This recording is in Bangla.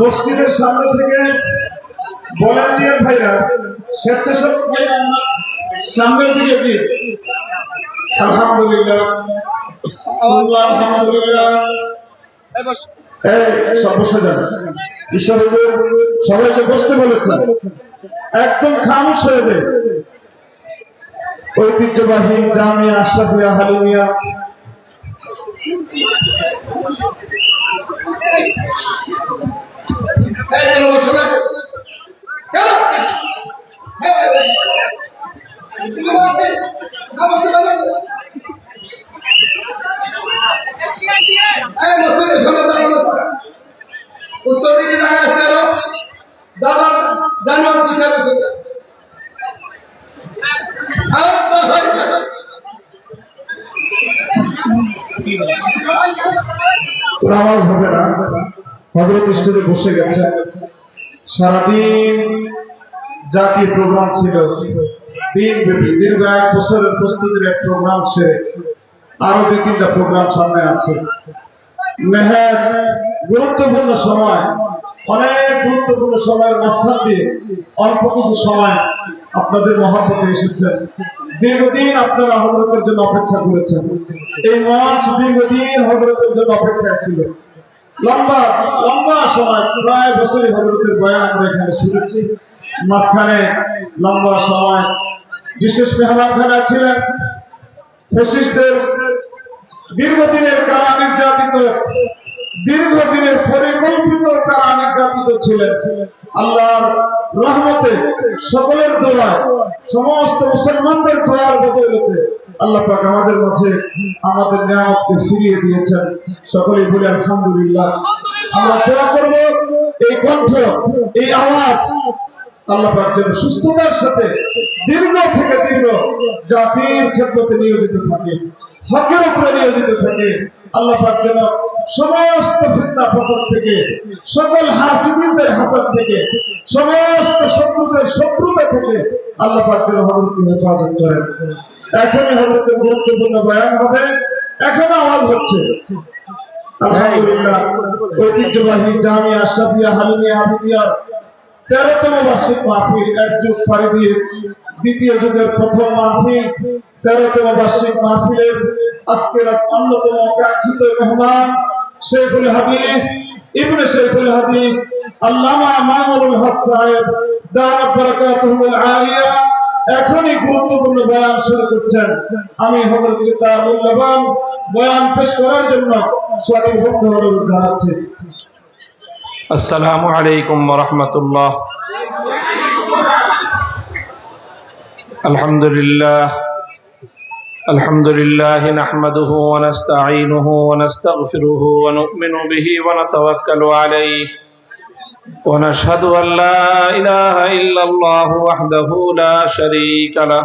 মসজিদের সামনে থেকে ভলেন্টিয়ার ভাইরা স্বেচ্ছাসেবক ভাইরা সামনের দিকে আলহামদুলিল্লাহ। আল্লাহ আলহামদুলিল্লাহ। এই সব বসে যান ঈশ্বর সবাইকে বসতে বলেছেন একদম খামোশ হয়ে যায়। ঐতিহ্যবাহী জামিয়া আশরাফিয়া হালিমিয়া উত্তর দিকে দাঁড়িয়ে আসতে আরও দাদা জানোয়ার পিছনে নামাজ হবে না। হজরত স্টেজে বসে গেছে। সারাদিন জাতীয় প্রোগ্রাম ছিল। দীর্ঘ এক বছরের প্রস্তুতির এক প্রোগ্রাম শেষ আরও দুই তিনটা প্রোগ্রাম সামনে আছে। গুরুত্বপূর্ণ সময়, অনেক গুরুত্বপূর্ণ সময়ের মাঝখান দিয়ে অল্প কিছু সময় আপনাদের মহাপতে এসেছেন দীর্ঘদিন আপনারা হজরতের জন্য অপেক্ষা করেছেন। এই মঞ্চ দীর্ঘদিন হজরতের জন্য অপেক্ষায় ছিল। লম্বা লম্বা সময়, প্রায় বছরই হজরতের বয়ান আমরা এখানে শুনেছি। মাঝখানে লম্বা সময় বিশেষ ছিলেন। দীর্ঘদিনের কারা নির্যাতিত, দীর্ঘদিনের পরিকল্পিত কারা নির্যাতিত ছিলেন। আল্লাহর রহমতে সকলের দোয়ায়, সমস্ত মুসলমানদের দোয়ার বদৌলতে আল্লাহ আমাদের মাঝে আমাদের নিয়ামতকে ফিরিয়ে দিয়েছেন। বলে আলহামদুলিল্লাহ। আমরা করব, এই কণ্ঠ, এই আওয়াজ যেন সুস্থতার সাথে দীর্ঘ থেকে দীর্ঘ জাতির ক্ষেত্রতে নিয়োজিত থাকে, হকের উপরে নিয়োজিত থাকে। যেন সমস্ত ফিতনা থেকে, সকল হাসিদিনদের হাসাদ থেকে, সমস্ত শত্রুদের শত্রুতা থেকে আল্লাহ যেন হেফাজত করেন। এখনই হজরতের গুরুত্বপূর্ণ বয়ান হবে। এখন আওয়াজ হচ্ছে। আলহামদুলিল্লাহ, ঐতিহ্যবাহী আশরাফিয়া হালিমিয়া আবিদিয়ার তেরোতম বার্ষিক মাহফিল এক যুগ পাড়ি দিয়ে দ্বিতীয় যুগের প্রথম মাহফিল তেরোতম বার্ষিক মাহফিলের আজকের অন্যতম কাঙ্ক্ষিত মেহমান শেখুল হাদিস, ইবনে শেখুল হাদিস, আল্লামা মামুনুল হক সাহেব বারাকাতুহুল আলিয়া গুরুত্বপূর্ণ বয়ান শুরু করছেন। আমি হযরত কিতাবুল লবান বয়ান পেশ করার জন্য স্বরূপ অনুরোধ জানাচ্ছি। আসসালামু আলাইকুম রহমতুল্লাহ। الحمد لله الحمد لله نحمده ونستعينه ونستغفره ونؤمن به ونتوكل عليه ونشهد أن لا إله إلا الله وحده لا شريك له